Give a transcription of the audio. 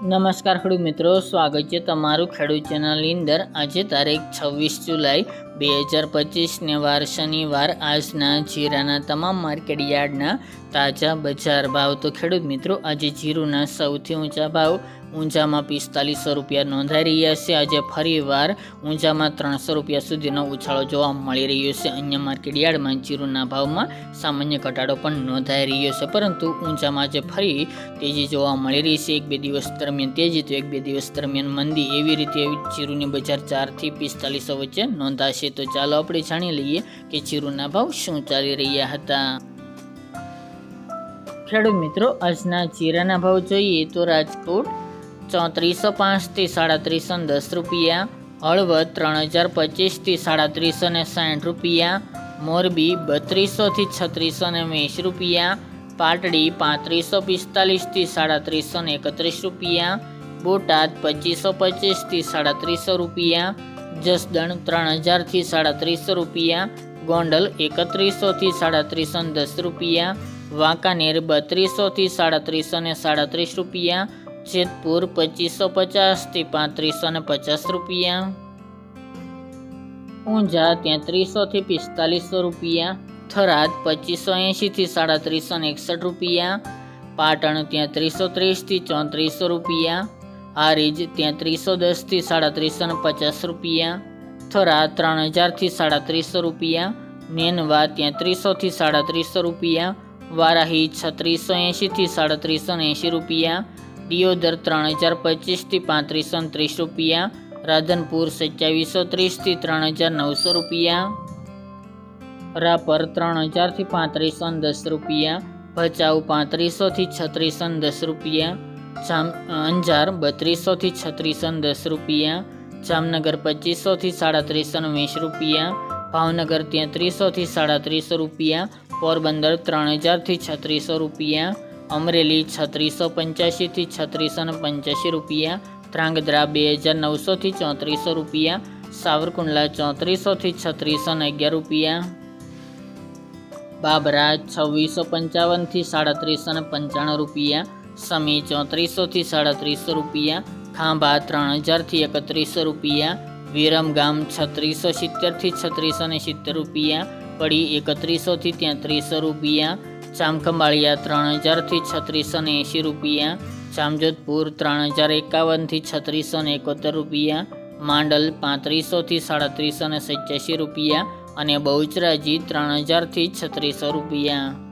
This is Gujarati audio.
નમસ્કાર ખેડૂત મિત્રો, સ્વાગત છે તમારું ખેડૂત ચેનલની અંદર. આજે તારીખ છવ્વીસ જુલાઈ બે હજાર પચીસને વાર શનિવાર. આજના જીરાના તમામ માર્કેટ યાર્ડના તાજા બજાર ભાવ. તો ખેડૂત મિત્રો, આજે જીરુના સૌથી ઊંચા ભાવ ઊંચામાં પિસ્તાલીસો રૂપિયા નોંધાઈ રહ્યા છે. આજે ફરીવાર ઊંચામાં ત્રણસો રૂપિયા સુધીનો ઉછાળો જોવા મળી રહ્યો છે. અન્ય માર્કેટ યાર્ડમાં જીરુના ભાવમાં સામાન્ય ઘટાડો પણ નોંધાઈ રહ્યો છે, પરંતુ ઊંચામાં આજે ફરી તેજી જોવા મળી રહી છે. એક બે દિવસ દરમિયાન તેજી, તો એક બે દિવસ દરમિયાન મંદી. એવી રીતે જીરુની બજાર ચારથી પિસ્તાલીસો વચ્ચે નોંધાશે. તો ચાલો આપણે જાણી લઈએ કે જીરુના ભાવ શું ચાલી રહ્યા હતા. ખેડૂત મિત્રો, આજના જીરાના ભાવ જોઈએ તો રાજકોટ ચોત્રીસો પાંચથી સાડત્રીસો ને દસ રૂપિયા, હળવદ ત્રણ હજાર પચીસથી સાડત્રીસો ને સાઠ રૂપિયા, મોરબી બત્રીસોથી છત્રીસો ને વીસ રૂપિયા, પાટડી પાંત્રીસો પિસ્તાલીસથી સાડત્રીસો ને એકત્રીસ રૂપિયા, બોટાદ પચીસો પચીસથી સાડત્રીસો રૂપિયા, જસદણ ત્રણ હજારથી સાડત્રીસો રૂપિયા, ગોંડલ એકત્રીસોથી સાડત્રીસો દસ રૂપિયા, વાંકાનેર બત્રીસોથી સાડત્રીસો ને સાડત્રીસ રૂપિયા જેતપુર પચીસો પચાસથી પાંત્રીસો ને પચાસ રૂપિયા. ઊંઝા તેત્રીસોથી પિસ્તાલીસો રૂપિયા. થરાદ પચીસો એંશીથી સાડત્રીસો ને એકસઠ રૂપિયા. પાટણ તેત્રીસો ત્રીસથી ચોત્રીસો રૂપિયા. હારીજ તેત્રીસો દસથી સાડત્રીસો ને પચાસ રૂપિયા. થરાદ ત્રણ હજારથી સાડત્રીસો રૂપિયા. નેનવા તેત્રીસોથી સાડત્રીસો રૂપિયા. વારાહી છત્રીસો એંશીથી સાડત્રીસો ને એંશી રૂપિયા. દિયોદર ત્રણ હજાર પચીસથી પાંત્રીસો ત્રીસ રૂપિયા, રાધનપુર સત્યાવીસો ત્રીસથી ત્રણ હજાર નવસો રૂપિયા, રાપર ત્રણ હજારથી પાંત્રીસો દસ રૂપિયા, ભચાઉ પાંત્રીસોથી છત્રીસો દસ રૂપિયા, જામ, અંજાર બત્રીસોથી છત્રીસો દસ રૂપિયા, જામનગર પચીસોથી સાડત્રીસો વીસ રૂપિયા, ભાવનગર તેત્રીસોથી સાડત્રીસો રૂપિયા, પોરબંદર ત્રણ હજારથી છત્રીસો રૂપિયા અમરેલી છત્રીસો પંચ્યાસીથી છત્રીસો ને પંચ્યાસી રૂપિયા, ધ્રાંગધ્રા બે હજાર નવસોથી ચોત્રીસો રૂપિયા, સાવરકુંડલા ચોત્રીસોથી છત્રીસો ને અગિયાર રૂપિયા. બાબરા છવ્વીસો પંચાવનથી સાડત્રીસો ને પંચાણું રૂપિયા, સમી ચોત્રીસોથી સાડત્રીસો રૂપિયા, ખાંભા ત્રણ હજારથી એકત્રીસો રૂપિયા વિરમગામ છત્રીસો સિત્તેરથી છત્રીસો ને સિત્તેર રૂપિયા, પડી એકત્રીસોથી તેત્રીસો રૂપિયા ચામખંભાળિયા ત્રણ હજારથી છત્રીસો ને એંશી રૂપિયા. જામજોધપુર ત્રણ હજાર એકાવનથી છત્રીસો ને એકોતેર રૂપિયા. માંડલ પાંત્રીસોથી સાડત્રીસો ને રૂપિયા. અને બહુચરાજી ત્રણ હજારથી છત્રીસો રૂપિયા.